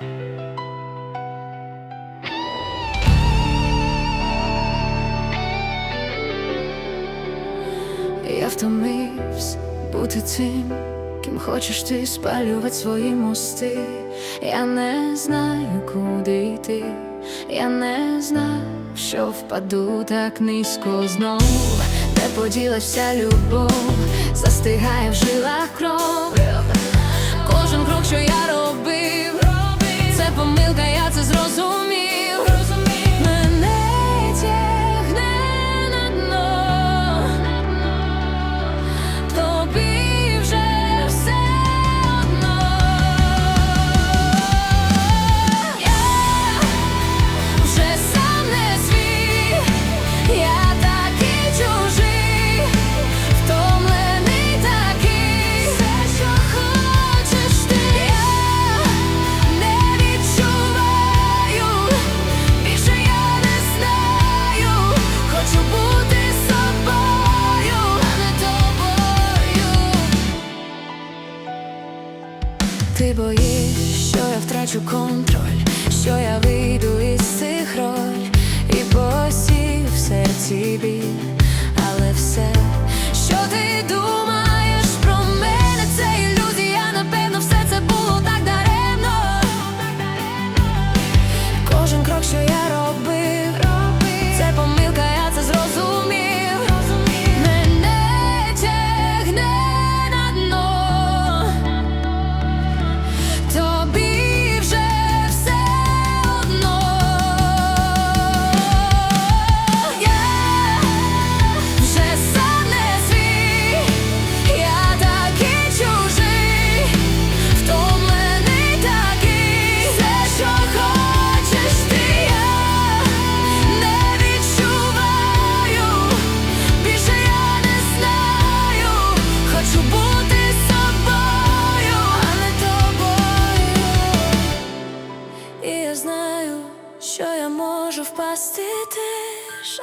Я втомився бути цим, ким хочеш ти спалювати свої мости. Я не знаю, куди йти, я не знаю, що впаду так низько знов, де поділась вся любов, застигає в жилах кров. Кожен крок, що я роблю. боїш, що я втрачу контроль, що я вийду із цих роль і посів в серці бій. можу впасти теж.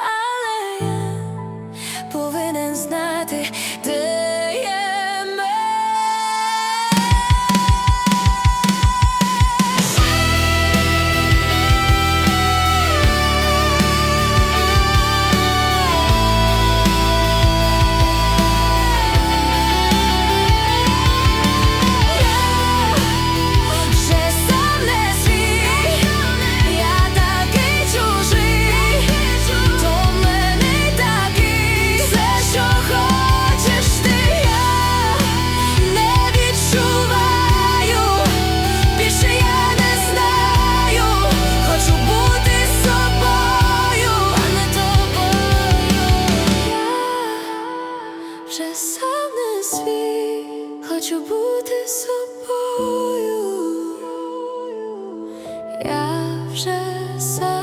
сам не свій, хочу бути собою. Я вже сам.